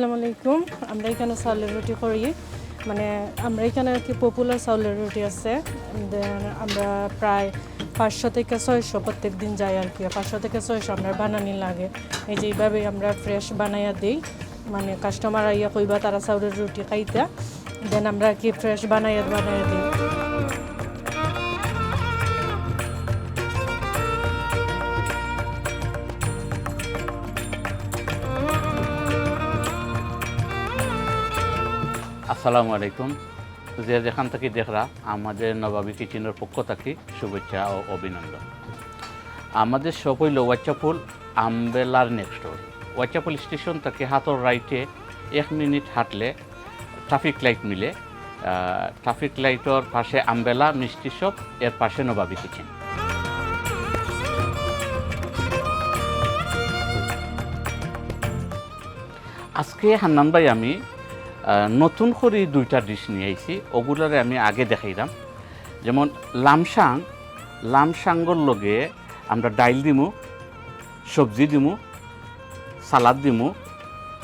আসসালামু আলাইকুম। আমরা এখানে চাউলের রুটি করি। মানে আমরা এখানে আর কি পপুলার চাউলের রুটি আছে। দেন আমরা প্রায় পাঁচশো থেকে ছয়শো প্রত্যেক দিন যাই আর কি। পাঁচশো থেকে ছয়শো আমরা বানানি লাগে। এই যে এইভাবে আমরা ফ্রেশ বানাইয়া দিই। মানে কাস্টমার আইয়া কইবা তারা চাউলের রুটি খাইতা। দেন আমরা কি ফ্রেশ বানাইয়া বানাইয়া দিই। আসসালামু আলাইকুম। যে যেখান থেকে দেখরা, আমাদের নবাবী কিচেনের পক্ষ থেকে শুভেচ্ছা ও অভিনন্দন। আমাদের সব হইল ওয়াচ্চাপুল, আমবেলার নেক্সট ডোর ওয়াচ্চাপুল স্টেশন থেকে হাতর রাইটে এক মিনিট হাঁটলে ট্রাফিক লাইট মিলে ট্রাফিক লাইটর পাশে আমবেলা মিষ্টি শপ এর পাশে নবাবী কিচেন আজকে হান্নান ভাই আমি নতুন করে দুইটা ডিশ নিয়ে আইছি। ওগুলারে আমি আগে দেখাইলাম। যেমন লামসাং লামসাঙ্গর লগে আমরা ডাইল দিমু, সবজি দিমু, সালাদ দিমু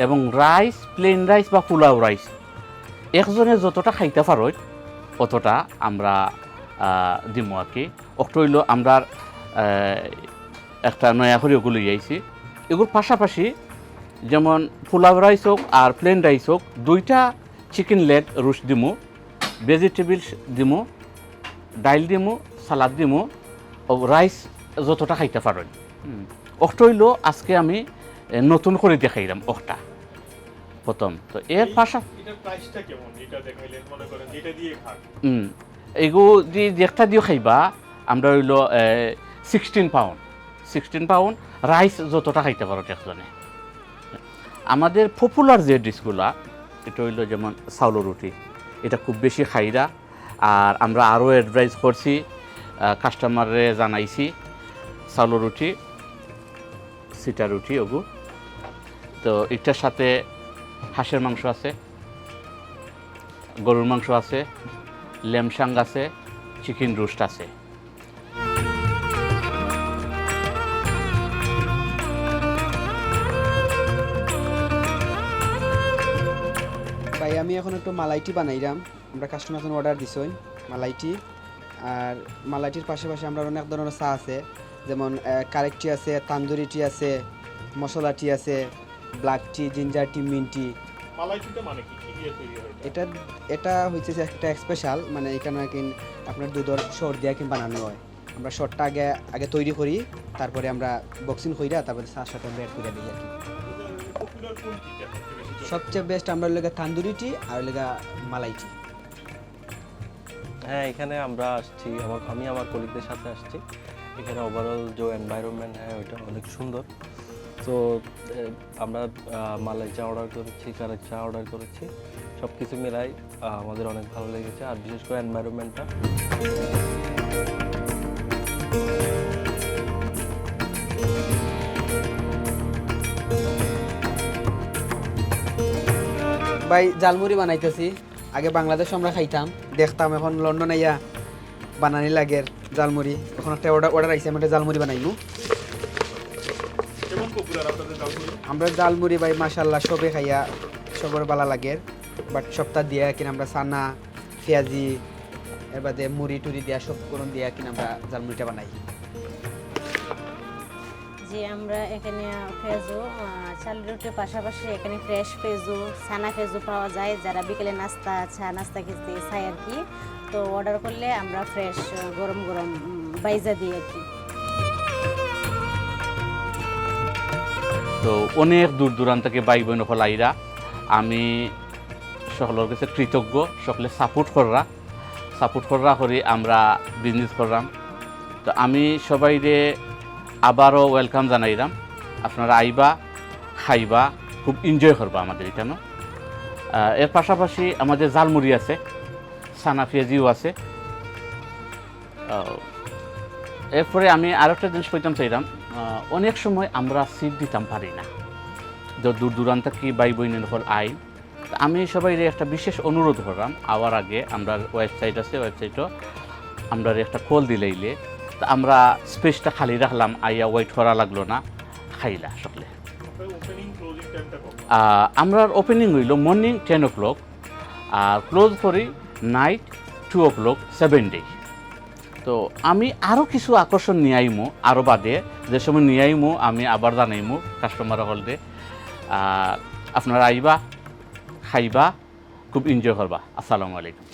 এবং রাইস প্লেন রাইস বা পোলাও রাইস একজনে যতটা খাইতে পারো অতটা আমরা দিমু আর কি। অক্ট হইল আমরা একটা নয়া করে ওগুলো আইছি। এগুলোর পাশাপাশি যেমন পোলাও রাইস হোক আর প্লেন রাইস হোক দুইটা চিকেন লেগ রোস্ট দিমু ভেজিটেবলস দিমু ডাইল দিমু সালাদ দিমু ও রাইস যতটা খাইতে পারেন অক্ট হইল আজকে আমি নতুন করে দেখাইলাম অকটা প্রথম। তো এর পাশা দিয়ে এগু দি একটা দিও খাইবা আমরা হইল sixteen pound sixteen pound rice যতটা খাইতে পারো একজনে আমাদের পপুলার যে ডিশগুলা এটা হইল যেমন চাউলো রুটি। এটা খুব বেশি খাইরা। আর আমরা আরও অ্যাডভাইস করছি কাস্টমারে জানাইছি, চাউলো রুটি, সিটা রুটি, ওগু। তো এটার সাথে হাঁসের মাংস আছে, গরুর মাংস আছে ল্যামসাং আছে, চিকেন রোস্ট আছে। ভাই আমি এখন একটু মালাইটি বানাইলাম আমরা কাস্টমার এখন অর্ডার দিছই মালাইটি। আর মালাইটির পাশাপাশি আমরা অনেক ধরনের চা আছে যেমন কারেক টি আছে তান্দুরি টি আছে মশলা টি আছে ব্ল্যাক টি জিঞ্জার টি মিন টি। মানে এটা? এটা হচ্ছে যে একটা স্পেশাল মানে এখানে কিন আপনার দুধর শর দিয়ে কিন বানানো হয়। আমরা শরটা আগে আগে তৈরি করি তারপরে আমরা বক্সিং কইরা তারপরে চার সাথে আমরা অ্যাড করে দিই আর কি। সবচেয়ে বেস্ট আমরা লেগে তান্দুরি টি আর লেগা মালাই টি হ্যাঁ এখানে আমরা আসছি, আমার, আমি আমার কলিগদের সাথে আসছি। এখানে ওভারঅল যে এনভায়রনমেন্ট হ্যাঁ ওইটা অনেক সুন্দর। তো আমরা মালাই চা অর্ডার করেছি, কারেক চা অর্ডার করেছি সব কিছু মিলাই আমাদের অনেক ভালো লেগেছে। আর বিশেষ করে এনভায়রনমেন্টটা ভাই জালমুড়ি বানাইতেছি। আগে বাংলাদেশ আমরা খাইতাম দেখতাম এখন লন্ডন আইয়া বানানি লাগে জালমুড়ি। এখন একটা অর্ডার অর্ডার আইসি আমি একটা জালমুড়ি জালমুড়ি? আমরা জালমুড়ি ভাই মাশাল্লাহ সবে খাইয়া সবর বালা লাগে বাট সপ্তাহ দিয়া কিনা আমরা সানা পেঁয়াজি এর বাদে মুড়ি টুড়ি দিয়া সব করুন দিয়া কিনা আমরা জালমুড়িটা বানাই। যে আমরা এখানে পেঁয়াজু চাল রুটির পাশাপাশি এখানে ফ্রেশ ফেজু ছানা পেঁয়াজু পাওয়া যায় যারা বিকেলে নাস্তা, চা, নাস্তা খেতে চাই আর কি। তো অর্ডার করলে আমরা ফ্রেশ গরম গরম বাইজা দিই আর কি। তো অনেক দূর দূরান্ত থেকে ভাই বোন হল আইরা। আমি সকলের কাছে কৃতজ্ঞ, সকলে সাপোর্ট কররা। সাপোর্ট কররা করে আমরা বিজনেস করলাম তো আমি সবাইরে আবারও ওয়েলকাম জানাইলাম। আপনারা আইবা, খাইবা, খুব এনজয় করবা আমাদের এখানে। এর পাশাপাশি আমাদের জালমুড়ি আছে সানা পেঁয়াজিও আছে। এরপরে আমি আরও একটা জিনিস কইতাম চাইলাম অনেক সময় আমরা সিট দিতাম পারি না। তো দূর দূরান্ত কি বাই বইনের হল আই আমি সবাই একটা বিশেষ অনুরোধ করলাম। আওয়ার আগে আমরা ওয়েবসাইট আছে ওয়েবসাইটও আমরা একটা কল দিলেইলে আমরা স্পেসটা খালি রাখলাম আইয়া ওয়েট করা লাগল না খাইলা সকলে। আমরা ওপেনিং হইল মর্নিং টেন ও ক্লক আর ক্লোজ করি night two o'clock seven day তো আমি আরও কিছু আকর্ষণ নিয়ে আইমু আরও বাদে যে সময় নিয়ে আইমু আমি আবার জানাইমু কাস্টমার হলদে আপনারা আইবা খাইবা খুব এনজয় করবা। আসসালামু আলাইকুম।